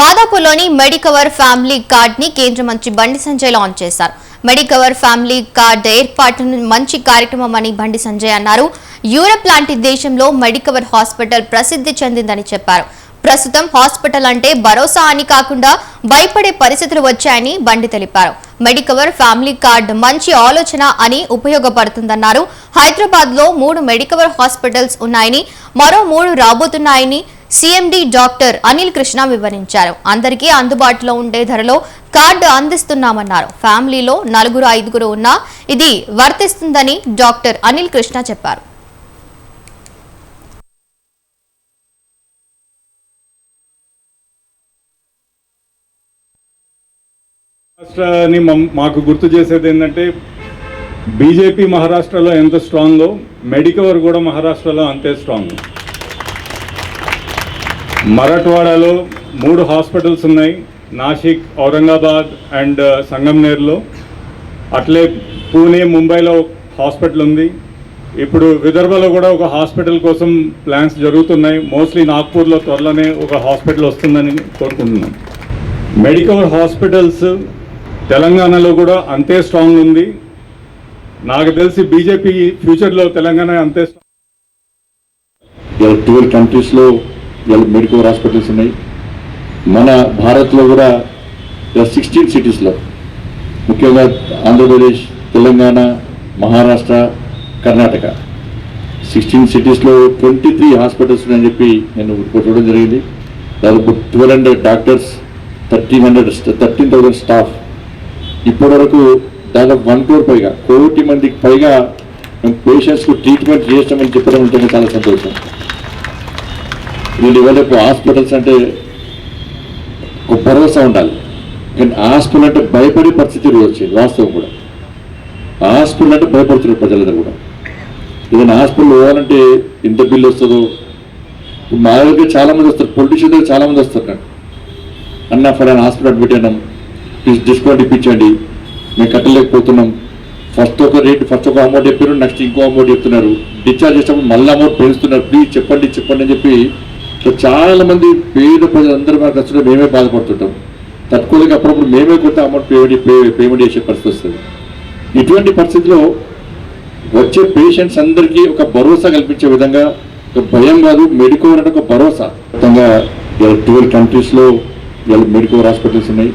మాదాపూర్లోని Medicover family కార్డ్ని కేంద్ర మంత్రి బండి సంజయ్ లాంచ్ చేశారు. మెడికవర్ ఫ్యామిలీ కార్డ్ ఏర్పాటు మంచి కార్యక్రమం అని బండి సంజయ్ అన్నారు. యూరప్ లాంటి దేశంలో మెడికవర్ హాస్పిటల్ ప్రసిద్ధి చెందిందని చెప్పారు. ప్రస్తుతం హాస్పిటల్ అంటే భరోసా అని కాకుండా భయపడే పరిస్థితులు వచ్చాయని బండి తెలిపారు. మెడికవర్ ఫ్యామిలీ కార్డ్ మంచి ఆలోచన అని ఉపయోగపడుతుందన్నారు. హైదరాబాద్లో మూడు మెడికవర్ హాస్పిటల్స్ ఉన్నాయని మరో మూడు రాబోతున్నాయని సీఎండి డాక్టర్ అనిల్ కృష్ణ వివరించారు. అందరికీ అందుబాటులో ఉండే ధరలో కార్డు అందిస్తున్నామన్నారు. ఫ్యామిలీలో నలుగురు ఐదుగురు ఉన్నా ఇది వర్తిస్తుందని డాక్టర్ అనిల్ కృష్ణ చెప్పారు. మహారాష్ట్రని మాకు గుర్తు చేసేది ఏంటంటే బీజేపీ మహారాష్ట్రలో ఎంత స్ట్రాంగో మెడికవర్ కూడా మహారాష్ట్రలో అంతే స్ట్రాంగ్ మరాఠ్వాడాలో మూడు హాస్పిటల్స్ ఉన్నాయి నాసిక్ ఔరంగాబాద్ అండ్ uh, సంగంనేర్లో. అట్లే పూణే ముంబైలో హాస్పిటల్ ఉంది. ఇప్పుడు విదర్భలో కూడా ఒక హాస్పిటల్ కోసం ప్లాన్స్ జరుగుతున్నాయి. మోస్ట్లీ నాగ్పూర్లో త్వరలోనే ఒక హాస్పిటల్ వస్తుందని కోరుకుంటున్నాం. మెడికల్ హాస్పిటల్స్ తెలంగాణలో కూడా అంతే స్ట్రాంగ్ ఉంది. నాకు తెలిసి బీజేపీ ఫ్యూచర్లో తెలంగాణ అంతే స్ట్రాంగ్. ఇలా ట్వెల్వ్ కంట్రీస్లో ఇవాళ మెడికల్ హాస్పిటల్స్ ఉన్నాయి. మన భారత్లో కూడా సిక్స్టీన్ సిటీస్లో ముఖ్యంగా ఆంధ్రప్రదేశ్ తెలంగాణ మహారాష్ట్ర కర్ణాటక. సిక్స్టీన్ సిటీస్లో ట్వంటీ త్రీ హాస్పిటల్స్ ఉన్నాయని చెప్పి నేను చూడడం జరిగింది. దాదాపు twelve hundred doctors thirteen hundred thirteen thousand staff ఇప్పటివరకు దాదాపు వన్ క్రోర్ పైగా కోటి మందికి పైగా మేము పేషెంట్స్కు ట్రీట్మెంట్ చేస్తామని చెప్పడం ఉంటే చాలా సంతోషం. వీళ్ళు ఇవ్వలేపు హాస్పిటల్స్ అంటే ఒక భరోసా ఉండాలి. కానీ హాస్పిటల్ అంటే భయపడే పరిస్థితి ఈరోజు వచ్చింది వాస్తవం కూడా. హాస్పిటల్ అంటే భయపడుతున్నారు ప్రజలందరూ కూడా. ఏదైనా హాస్పిటల్ పోవాలంటే ఎంత బిల్లు వస్తుందో? మా దగ్గర చాలామంది వస్తారు పొలిటీషియన్ దగ్గర చాలామంది వస్తారు నాకు అన్న ఫలానా హాస్పిటల్ అడ్మిట్ అయినాం ప్లీజ్ డిస్కౌంట్ ఇప్పించండి మేము కట్టలేకపోతున్నాం. ఫస్ట్ ఒక రేట్ ఫస్ట్ ఒక అమౌంట్ చెప్పారు నెక్స్ట్ ఇంకో అమౌంట్ చెప్తున్నారు. డిశ్చార్జ్ చేసినప్పుడు మళ్ళీ అమౌంట్ పెంచుతున్నారు. ప్లీజ్ చెప్పండి చెప్పండి అని చెప్పి సో చాలా మంది పేద ప్రజలందరూ మనకు వచ్చిన మేమే బాధపడుతుంటాం. తట్టుకోలేక అప్పుడప్పుడు మేమే కొంత అమౌంట్ పేమెంట్ పే పేమెంట్ చేసే పరిస్థితి వస్తుంది. ఇటువంటి పరిస్థితిలో వచ్చే పేషెంట్స్ అందరికీ ఒక భరోసా కల్పించే విధంగా ఒక భయం కాదు మెడికోర్ అంటే ఒక భరోసా. మొత్తంగా ట్వెల్వ్ కంట్రీస్లో ఇవాళ మెడికల్ హాస్పిటల్స్ ఉన్నాయి.